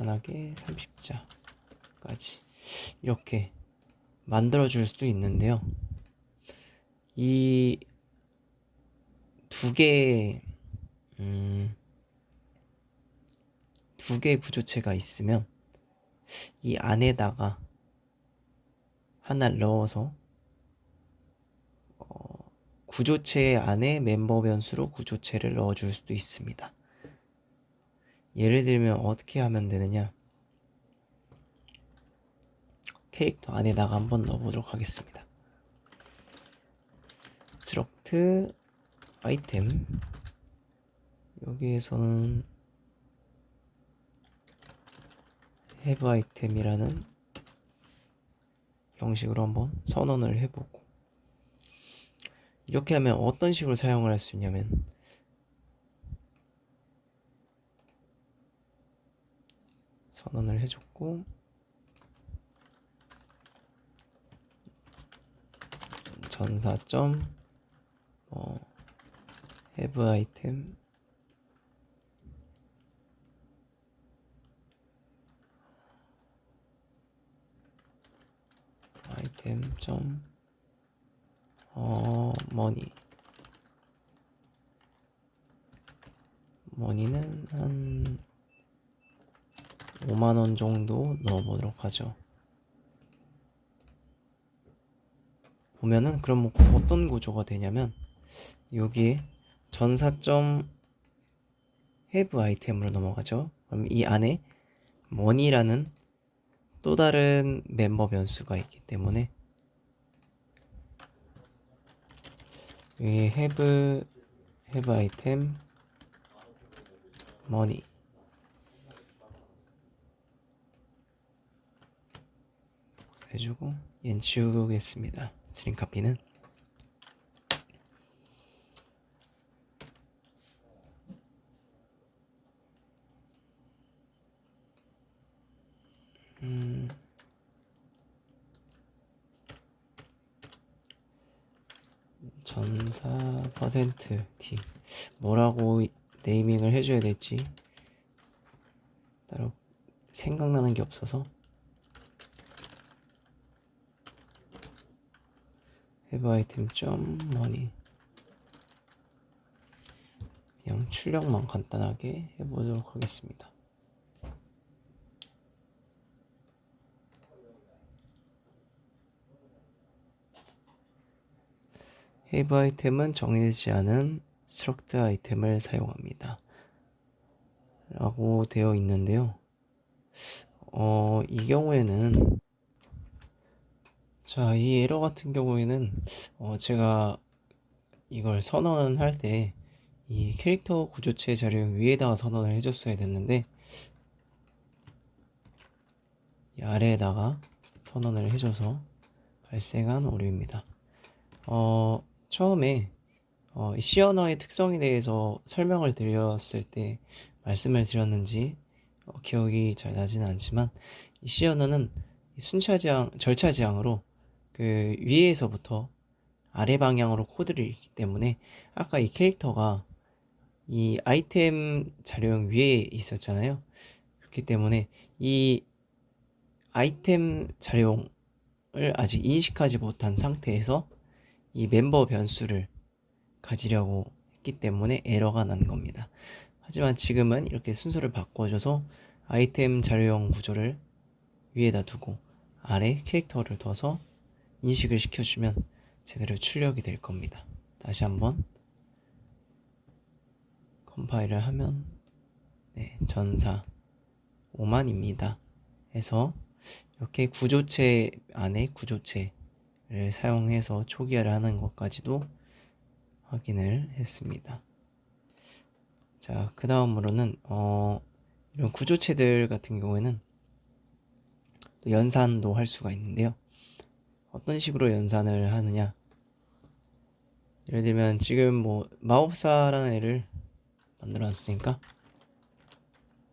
간단하게 30자까지 이렇게 만들어 줄 수도 있는데요. 이 두 개의 음, 두 개의 구조체가 있으면 이 안에다가 하나를 넣어서 어, 구조체 안에 멤버 변수로 구조체를 넣어줄 수도 있습니다. 예를 들면 어떻게 하면 되느냐? 캐릭터 안에다가 한번 넣어보도록 하겠습니다. 스트럭트 아이템 여기에서는 have 아이템이라는 형식으로 한번 선언을 해보고 이렇게 하면 어떤 식으로 사용을 할 수 있냐면 선언을 해줬고 전사점 뭐 have 아이템 아이템 점 어, 머니 머니는 한 5만원 정도 넣어보도록 하죠. 보면은 그럼 뭐 어떤 구조가 되냐면 여기에 전사점 have 아이템으로 넘어가죠. 그럼 이 안에 머니라는 또 다른 멤버 변수가 있기 때문에 이 have have 아이템 money 해주고 얘는 지우겠습니다. 스트링 카피는. 음, 전사 퍼센트 D 뭐라고 네이밍을 해줘야 될지 따로 생각나는 게 없어서 have 아이템 점 머니 그냥 출력만 간단하게 해보도록 하겠습니다. have 아이템은 정해지지 않은 struct 아이템을 사용합니다. 라고 되어 있는데요. 어, 이 경우에는 자, 이 에러 같은 경우에는 어, 제가 이걸 선언할 때 이 캐릭터 구조체 자료 위에다가 선언을 해줬어야 됐는데 이 아래에다가 선언을 해줘서 발생한 오류입니다. 어, 처음에 어, 이 C 언어의 특성에 대해서 설명을 드렸을 때 말씀을 드렸는지 어, 기억이 잘 나지는 않지만 이 C 언어는 순차지향, 절차지향으로 그 위에서부터 아래 방향으로 코드를 읽기 때문에 아까 이 캐릭터가 이 아이템 자료형 위에 있었잖아요. 그렇기 때문에 이 아이템 자료형을 아직 인식하지 못한 상태에서 이 멤버 변수를 가지려고 했기 때문에 에러가 난 겁니다. 하지만 지금은 이렇게 순서를 바꿔줘서 아이템 자료형 구조를 위에다 두고 아래 캐릭터를 둬서 인식을 시켜주면 제대로 출력이 될 겁니다. 다시 한번 컴파일을 하면 네, 전사 5만입니다. 해서 이렇게 구조체 안에 구조체를 사용해서 초기화를 하는 것까지도 확인을 했습니다. 자, 그 다음으로는 어, 이런 구조체들 같은 경우에는 또 연산도 할 수가 있는데요. 어떤 식으로 연산을 하느냐? 예를 들면 지금 뭐 마법사라는 애를 만들어 놨으니까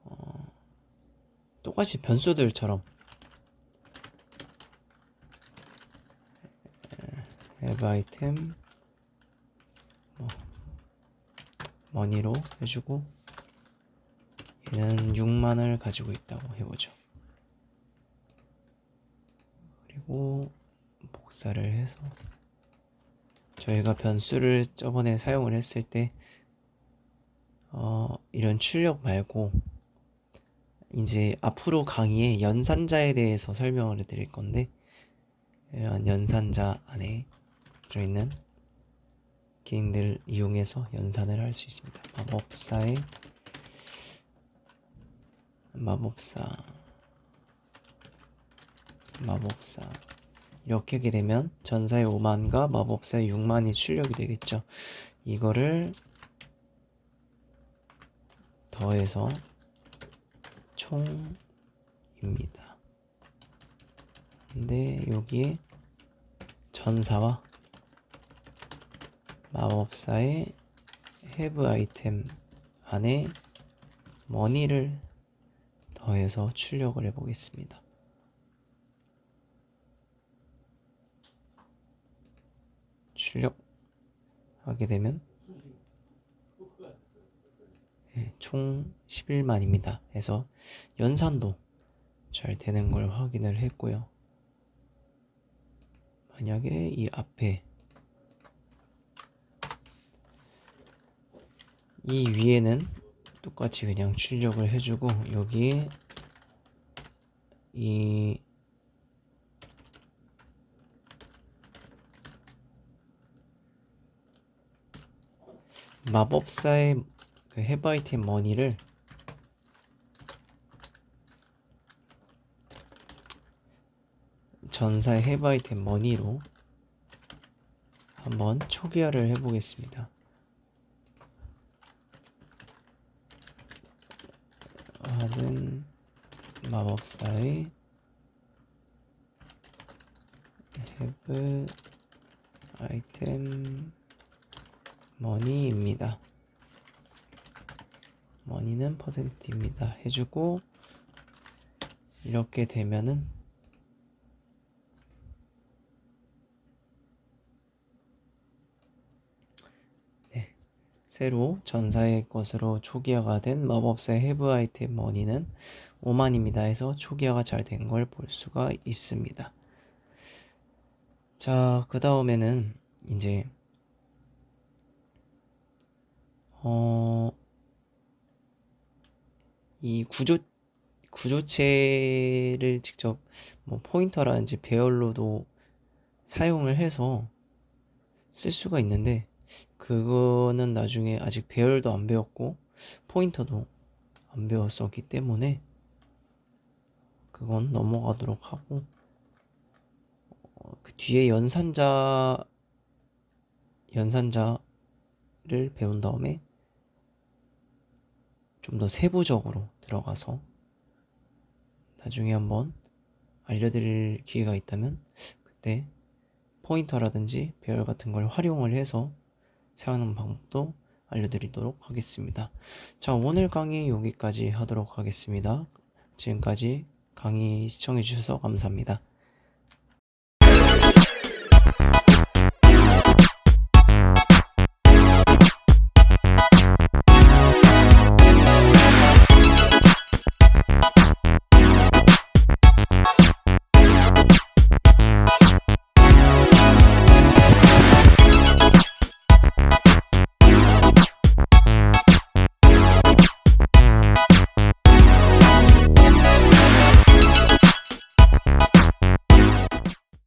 어, 똑같이 변수들처럼 have 아이템 뭐 머니로 해주고 얘는 6만을 가지고 있다고 해보죠. 그리고 복사를 해서 저희가 변수를 저번에 사용을 했을 때 어, 이런 출력 말고 이제 앞으로 강의에 연산자에 대해서 설명을 드릴 건데 이런 연산자 안에 들어있는 기능들을 이용해서 연산을 할 수 있습니다. 마법사의 마법사 마법사 이렇게 하게 되면 전사의 5만과 마법사의 6만이 출력이 되겠죠. 이거를 더해서 총입니다. 근데 여기에 전사와 마법사의 have 아이템 안에 머니를 더해서 출력을 해보겠습니다. 출력하게 되면 네, 총 11만입니다. 해서 연산도 잘 되는 걸 확인을 했고요. 만약에 이 앞에 이 위에는 똑같이 그냥 출력을 해주고 여기에 이 마법사의 그 해바이템 머니를 전사의 해바이템 머니로 한번 초기화를 해보겠습니다. 하는 마법사의 have 아이템 머니입니다. 머니는 퍼센트입니다. 해주고 이렇게 되면은 네 새로 전사의 것으로 초기화가 된 마법사의 해브 아이템 머니는 5만입니다. 해서 초기화가 잘 된 걸 볼 수가 있습니다. 자, 그 다음에는 이제 어, 이 구조 구조체를 직접 뭐 포인터라든지 배열로도 사용을 해서 쓸 수가 있는데 그거는 나중에 아직 배열도 안 배웠고 포인터도 안 배웠었기 때문에 그건 넘어가도록 하고 어, 그 뒤에 연산자 연산자를 배운 다음에 좀 더 세부적으로 들어가서 나중에 한번 알려드릴 기회가 있다면 그때 포인터라든지 배열 같은 걸 활용을 해서 사용하는 방법도 알려드리도록 하겠습니다. 자, 오늘 강의 여기까지 하도록 하겠습니다. 지금까지 강의 시청해주셔서 감사합니다.